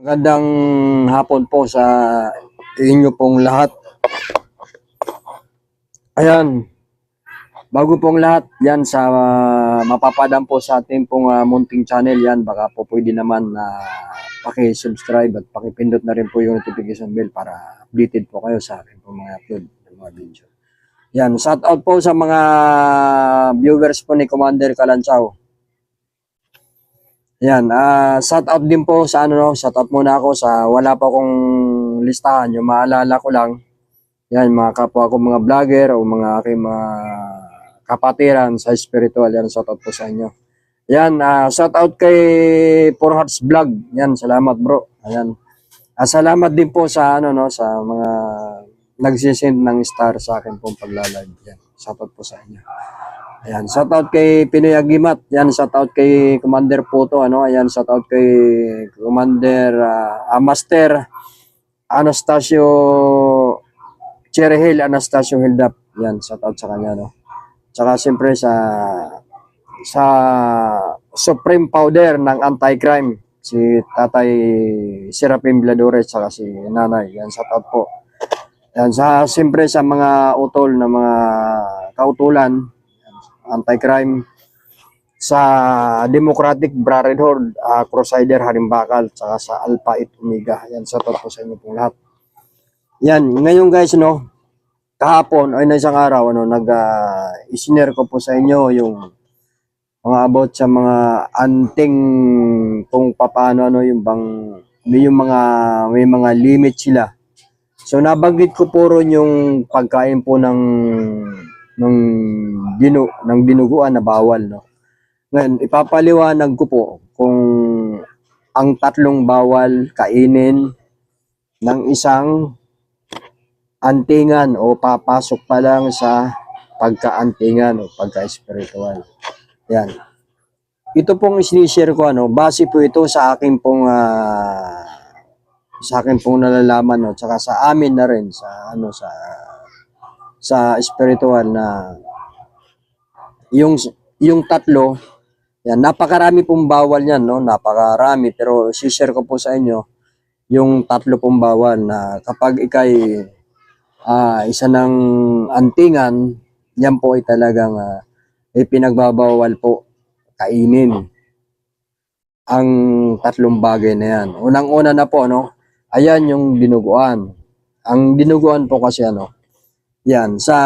Magandang hapon po sa inyo pong lahat. Ayan, bago pong lahat, yan sa uh, mapapadam po sa ating pong ah, munting channel yan, baka po pwede naman na paki-subscribe at paki-pindot na rin po yung notification bell para updated po kayo sa aking pong mga upload ng mga video. Yan, shout out po sa mga viewers po ni Commander Kalanchaw. Yan, ah shout out din po sa ano no, shout out muna ako sa wala pa akong listahan, yung maalala ko lang. Yan, mga kapwa ko mga vlogger o mga aking mga kapatiran sa spiritual, yan shout out po sa inyo. Yan, ah shout out kay Four Hearts Vlog. Yan, salamat bro. Ayan. Ah, salamat din po sa ano no, sa mga nagsisend ng star sa akin pong pagla-live. Yan, shout out po sa inyo. Ayan, shout out kay Pinoy Agimat. Yan, shout out kay Commander Puto, ano? Ayan, shout out kay Commander ah, ah, Master Anastasio Cherry Hill, Anastasio Hildap. Yan, shout out sa kanya, no? Tsaka siyempre sa sa Supreme Powder ng Anti-Crime, si Tatay Serapim Bladores, tsaka si Nanay. Yan, shout out po. Yan, sa, siyempre sa mga utol na mga kautulan, anti-crime sa Democratic Brotherhood, uh, Crusader Harimbakal, saka sa Alpha It Omega. Yan, sa po sa inyo pong lahat. Yan, ngayon guys, no, kahapon, ay na isang araw, ano, nag, uh, ko po sa inyo yung mga about sa mga anting kung paano, ano, yung bang, yung mga, may mga limit sila. So, nabanggit ko po ron yung pagkain po ng ng dinu ng dinuguan na bawal no. Ngayon ipapaliwanag ko po kung ang tatlong bawal kainin ng isang antingan o papasok pa lang sa pagkaantingan o pagka-spiritual. Yan. Ito pong sinishare ko ano, base po ito sa akin pong ah, sa akin pong nalalaman no, tsaka sa amin na rin sa ano sa sa spiritual na yung yung tatlo yan napakarami pong bawal niyan no? Napakarami. Pero si-share ko po sa inyo yung tatlo pong bawal na kapag ikay ah, isa ng antingan yan po ay talagang uh, ay pinagbabawal po kainin. Ang tatlong bagay na yan. Unang-una na po no? Ayan yung dinuguan ang dinuguan po kasi ano yan, sa...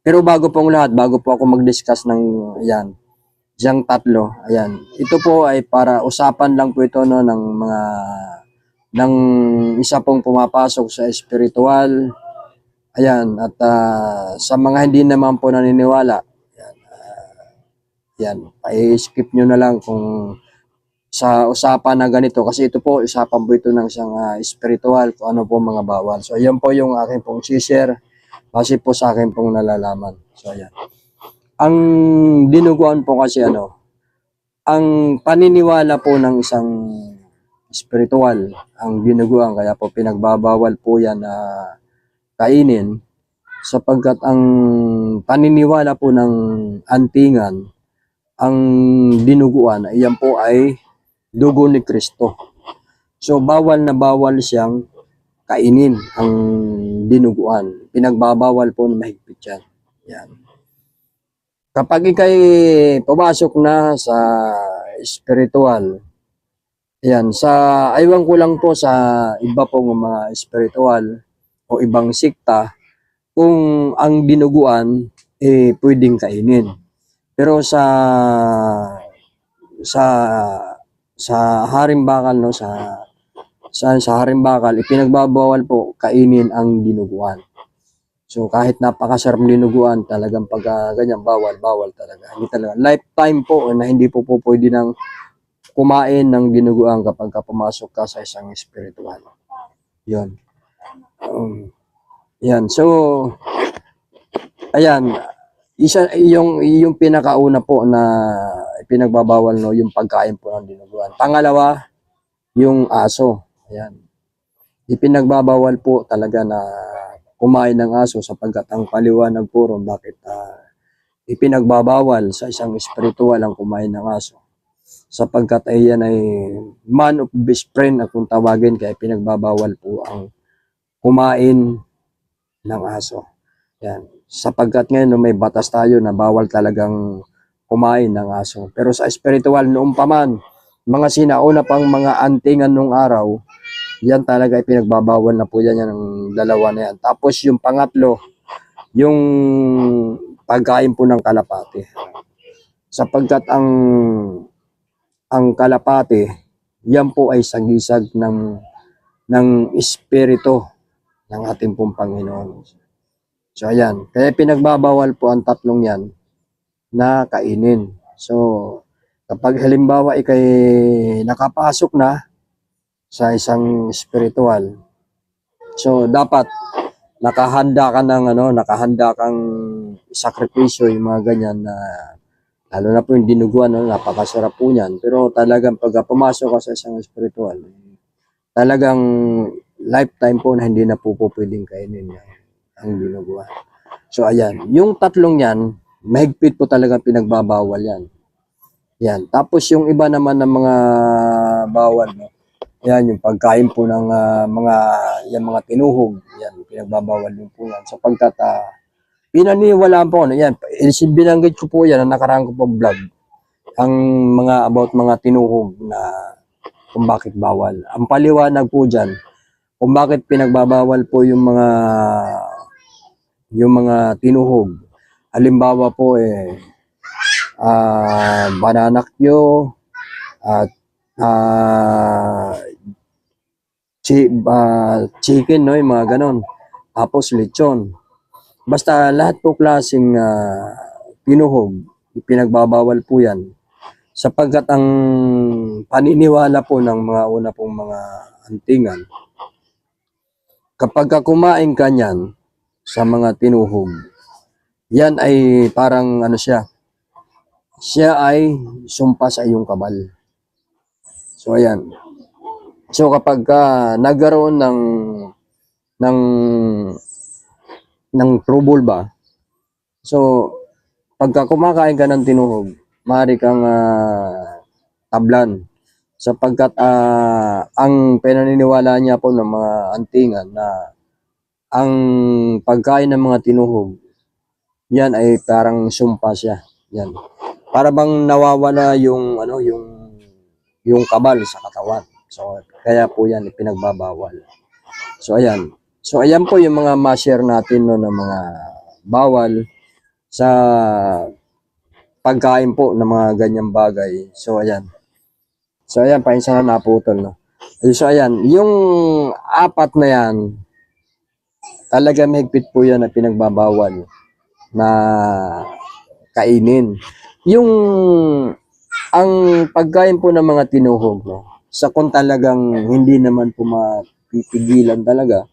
Pero bago pong lahat, bago po ako mag-discuss ng yan, siyang tatlo, ayan. Ito po ay para usapan lang po ito no, ng mga ng isa pong pumapasok sa spiritual. Ayan, at ah, sa mga hindi naman po naniniwala, yan, ah, yan, pa-skip nyo na lang kung sa usapan na ganito kasi ito po usapan po ito ng isang ah, spiritual kung ano po mga bawal. So ayan po yung aking pong share base po sa akin pong nalalaman. So ayan. Ang dinuguan po kasi ano, ang paniniwala po ng isang spiritual ang dinuguan kaya po pinagbabawal po yan na kainin sapagkat ang paniniwala po ng antingan ang dinuguan, iyan po ay dugo ni Kristo. So bawal na bawal siyang kainin ang dinuguan. Pinagbabawal po na mahigpit yan. Yan. Kapag ikay pumasok na sa spiritual, yan, sa aywan ko lang po sa iba pong mga spiritual o ibang sikta, kung ang dinuguan eh pwedeng kainin. Pero sa sa sa harimbakal no sa sa sa harimbakal ipinagbabawal po kainin ang dinuguan. So kahit napakasarap dinuguan, talagang pag uh, ganyan bawal, bawal talaga. Hindi talaga lifetime po na hindi po po pwede nang kumain ng dinuguan kapag ka pumasok ka sa isang spiritual. 'Yon. Um, yan. So ayan, isa yung yung pinakauna po na pinagbabawal no yung pagkain po ng dinuguan. Pangalawa, yung aso. Ayan. Ipinagbabawal po talaga na kumain ng aso sapagkat ang paliwanag po ron bakit uh, ipinagbabawal sa isang espiritual ang kumain ng aso. sapagkat ay yan ay man of best friend na kung tawagin kaya pinagbabawal po ang kumain ng aso. Yan. Sapagkat ngayon no, may batas tayo na bawal talagang kumain ng aso. Pero sa spiritual noong paman, mga sinauna pang mga antingan nung araw, yan talaga ay pinagbabawal na po yan, yan ang dalawa na yan. Tapos yung pangatlo, yung pagkain po ng kalapati. Sapagkat ang ang kalapati, yan po ay sagisag ng ng espiritu ng ating pong Panginoon. So ayan, kaya pinagbabawal po ang tatlong yan na kainin. So kapag halimbawa ikay nakapasok na sa isang spiritual, so dapat nakahanda ka ng ano, nakahanda kang sakripisyo yung mga ganyan na lalo na po yung dinuguan, no, napakasarap po niyan. Pero talagang pag pumasok ka sa isang spiritual, talagang lifetime po na hindi na po po pwedeng kainin yan, ang dinuguan. So ayan, yung tatlong yan, mahigpit po talaga pinagbabawal yan. Yan. Tapos yung iba naman ng mga bawal, no? Yan, yung pagkain po ng ah, mga, yan, mga tinuhog, yan, pinagbabawal din po yan. Sapagkat, ah, pinaniwalaan po, ano, yan, is- binanggit ko po yan, ang nakaraan ko po vlog, ang mga about mga tinuhog na kung bakit bawal. Ang paliwanag po dyan, kung bakit pinagbabawal po yung mga yung mga tinuhog. Halimbawa po eh ah bananakyo at ah chi, ah, chicken no yung mga ganon. Tapos lechon. Basta lahat po klaseng ah, tinuhog, ipinagbabawal po yan. Sapagkat ang paniniwala po ng mga una pong mga antingan, kapag ka kumain ka niyan sa mga tinuhog, yan ay parang ano siya, siya ay sumpa sa iyong kabal. So ayan. So kapag ka nagkaroon ng ng ng trouble ba, so pagka kumakain ka ng tinuhog, maaari kang ah, tablan sapagkat ah, ang pinaniniwala niya po ng mga antingan na ang pagkain ng mga tinuhog, yan ay parang sumpa siya. Yan. Para bang nawawala yung ano yung yung kabal sa katawan. So kaya po yan ipinagbabawal. So ayan. So ayan po yung mga ma-share natin no ng mga bawal sa pagkain po ng mga ganyang bagay. So ayan. So ayan, painsa na naputol no. So ayan, yung apat na yan, talaga mahigpit po yan na pinagbabawal na kainin. Yung ang pagkain po ng mga tinuhog, no, sa kung talagang hindi naman po mapipigilan talaga,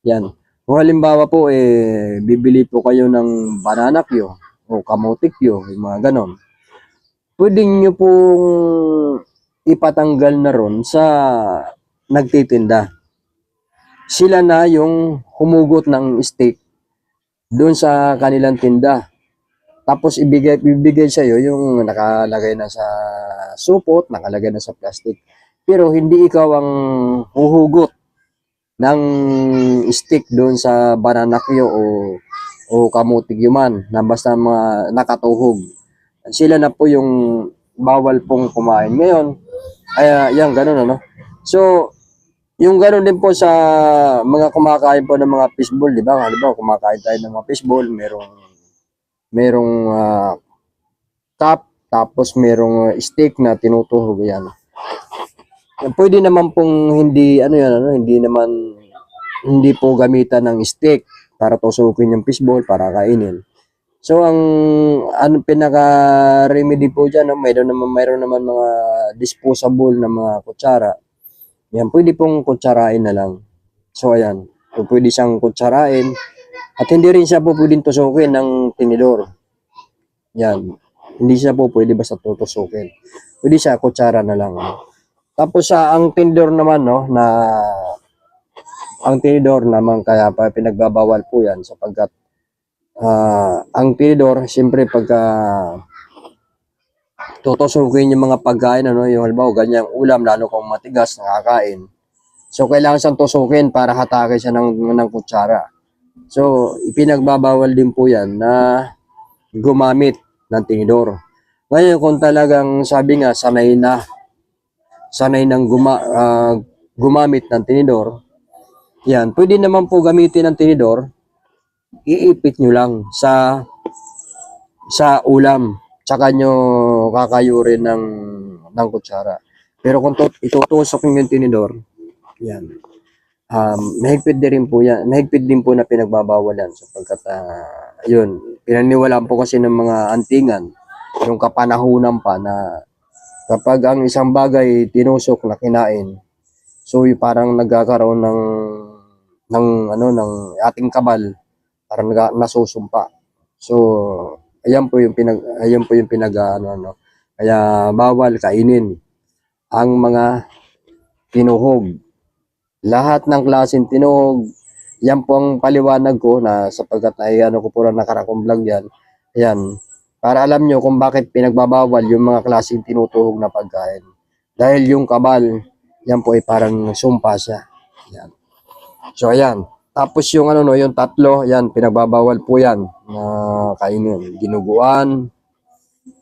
yan. Kung halimbawa po, eh, bibili po kayo ng bananakyo o kamotikyo, yung mga ganon, pwede nyo pong ipatanggal na ron sa nagtitinda. Sila na yung humugot ng steak doon sa kanilang tinda. Tapos ibigay ibigay sa iyo yung nakalagay na sa supot, nakalagay na sa plastic. Pero hindi ikaw ang huhugot ng stick doon sa bananakyo o o kamutig yuman na basta mga nakatuhog. Sila na po yung bawal pong kumain. Ngayon, ay yan ganun ano. So, yung gano'n din po sa mga kumakain po ng mga fishball, di ba? Halimbawa, kumakain tayo ng mga fishball, merong merong ah, cup, tapos merong ah, steak na tinutuhog yan. Pwede naman pong hindi ano yan, ano, hindi naman hindi po gamitan ng stick para tusukin yung fishball para kainin. So ang ano pinaka remedy po diyan, no, mayroon naman mayroon naman mga disposable na mga kutsara. Yan, pwede pong kutsarain na lang. So, ayan. So, pwede siyang kutsarain. At hindi rin siya po pwedeng tusukin ng tinidor. Yan. Hindi siya po pwede basta tutusukin. Pwede siya kutsara na lang. Tapos sa ang tinidor naman, no, na ang tinidor naman kaya pa pinagbabawal po yan sapagkat ah, ang tinidor, siyempre pagka tutusukin yung mga pagkain, ano, yung halimbawa, ganyang ulam, lalo kung matigas, nakakain. So, kailangan siyang tusukin para hatake siya ng, ng kutsara. So, ipinagbabawal din po yan na gumamit ng tinidor. Ngayon, kung talagang sabi nga, sanay na, sanay nang guma, ah, gumamit ng tinidor, yan, pwede naman po gamitin ng tinidor, iipit nyo lang sa sa ulam, tsaka nyo kakayurin ng, ng kutsara. Pero kung tut- itutusok nyo yung tinidor, yan, um, mahigpit din rin po yan, mahigpit din po na pinagbabawalan sapagkat, ah, yun, pinaniwalaan po kasi ng mga antingan, yung kapanahunan pa na kapag ang isang bagay tinusok na kinain, so parang nagkakaroon ng ng ano ng ating kabal parang nasusumpa. So ayan po yung pinag ayan po yung pinag ano, ano. Kaya bawal kainin ang mga tinuhog. Lahat ng klaseng tinuhog, yan po ang paliwanag ko na sapagkat ay ano ko po na nakarakong vlog yan. Ayan, para alam nyo kung bakit pinagbabawal yung mga klaseng tinutuhog na pagkain. Dahil yung kabal, yan po ay parang sumpa siya. Yan. So ayan. Tapos yung ano no, yung tatlo, yan pinagbabawal po yan na kainin. Ginuguan,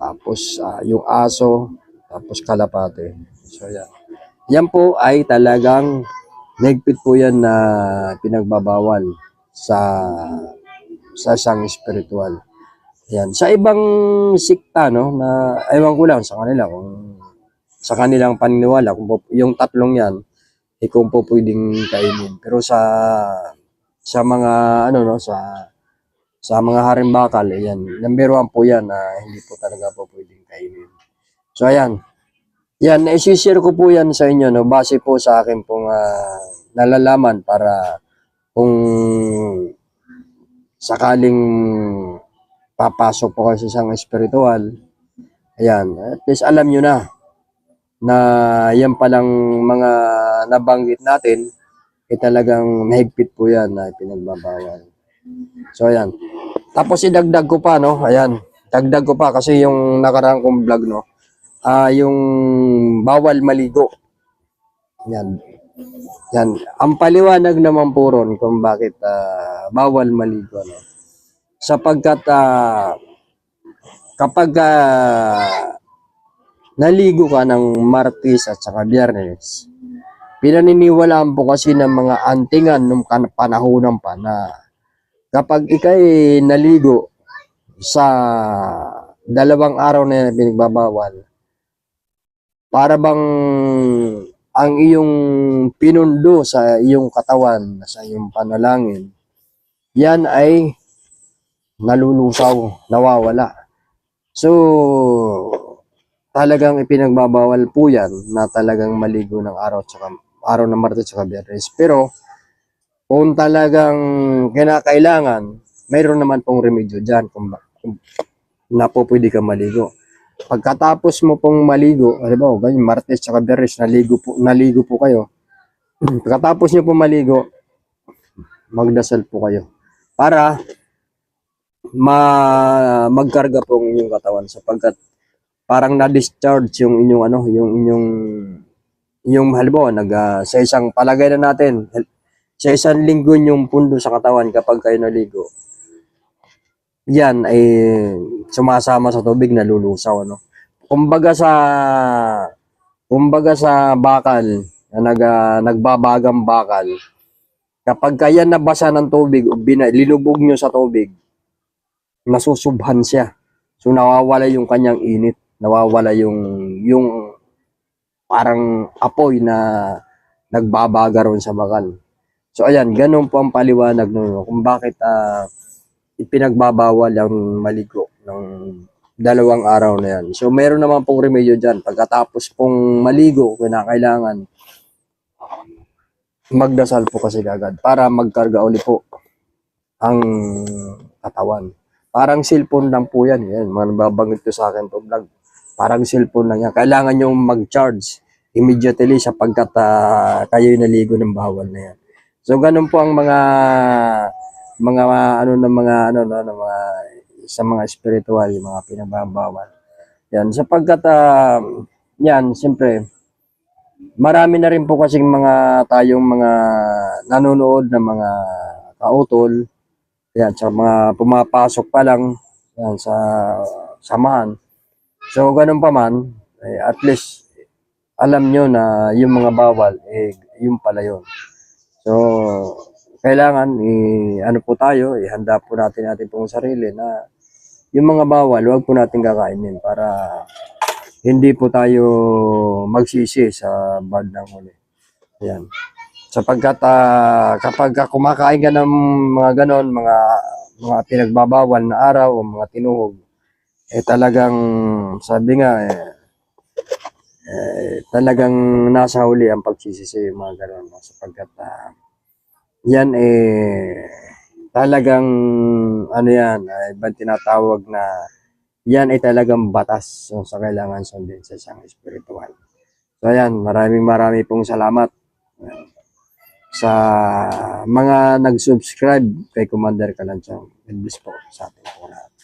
tapos ah, yung aso, tapos kalapate. So yan. Yan po ay talagang nagpit po yan na pinagbabawal sa sa sang spiritual. Yan. Sa ibang sikta, no, na ewan ko lang sa kanila kung sa kanilang paniniwala, kung yung tatlong yan, eh kung po pwedeng kainin. Pero sa sa mga ano no, sa sa mga harimbakal, ayan, number one po yan na hindi po talaga po pwedeng kainin. So ayan, yan, isi-share ko po yan sa inyo, no, base po sa akin pong ah, nalalaman para kung sakaling papasok po kayo sa isang espiritual, ayan, at least alam nyo na na yan palang mga nabanggit natin, eh talagang mahigpit po yan na pinagbabawal. So, ayan. Tapos idagdag ko pa, no? Ayan. Dagdag ko pa kasi yung nakarang kong vlog, no? Ah, yung bawal maligo. Yan. Yan. Ang paliwanag naman po ron kung bakit ah, bawal maligo, no? Sapagkat ah, kapag ah, naligo ka ng Martes at saka Biyernes, pinaniniwalaan po kasi ng mga antingan nung panahonan pa na kapag ikay naligo sa dalawang araw na pinagbabawal, para bang ang iyong pinundo sa iyong katawan, sa iyong panalangin, yan ay nalulusaw, nawawala. So, talagang ipinagbabawal po yan na talagang maligo ng araw tsaka araw ng Martes tsaka Biyernes. Pero kung talagang kinakailangan, mayroon naman pong remedyo diyan kung, kung na po pwede ka maligo. Pagkatapos mo pong maligo, ano ba, ganyan, Martes tsaka Biyernes, naligo po, naligo po kayo. Pagkatapos niyo po maligo, magdasal po kayo. Para ma magkarga po ang inyong katawan sapagkat parang na-discharge yung inyong ano, yung inyong yung halimbawa nag ah, sa isang palagay na natin sa isang linggo yung pundo sa katawan kapag kayo naligo. Yan ay sumasama sa tubig nalulusaw ano. Kumbaga sa kumbaga sa bakal na nag, ah, nagbabagang bakal kapag kaya nabasa ng tubig o linubog nyo sa tubig nasusubhan siya. So nawawala yung kanyang init, nawawala yung yung parang apoy na nagbabaga ron sa bakal. So ayan, ganun po ang paliwanag no, kung bakit ah, ipinagbabawal ang maligo ng dalawang araw na yan. So meron naman pong remedyo dyan. Pagkatapos pong maligo, kinakailangan magdasal po kasi agad para magkarga uli po ang katawan. Parang cellphone lang po yan. yan mga nababanggit ko sa akin to vlog. Parang cellphone lang yan. Kailangan nyo mag-charge immediately sapagkat uh, kayo'y naligo ng bawal na yan. So ganun po ang mga mga ano ng mga ano no ng mga sa mga spiritual, mga pinagbabawal. Yan, sapagkat ah, yan, siyempre, marami na rin po kasing mga tayong mga nanonood na mga kautol, yan, sa mga pumapasok pa lang, yan, sa samahan. So, ganun pa man, eh, at least, alam nyo na yung mga bawal, eh, yung pala yun. So, kailangan, eh, ano po tayo, ihanda po natin natin pong sarili na yung mga bawal, huwag po natin kakainin para hindi po tayo magsisi sa bad ng huli. Yan. Sapagkat ah, kapag ka kumakain ka ng mga ganon, mga mga pinagbabawal na araw o mga tinuhog, eh talagang sabi nga eh, eh, talagang nasa huli ang pagsisisi mga ganon. no? Sapagkat ah, yan eh talagang ano yan, ay ibang tinatawag na yan ay talagang batas sa kailangan sundin sa isang spiritual. So ayan, maraming marami pong salamat sa mga nag-subscribe kay Commander Kalanchang. God bless po sa ating po lahat.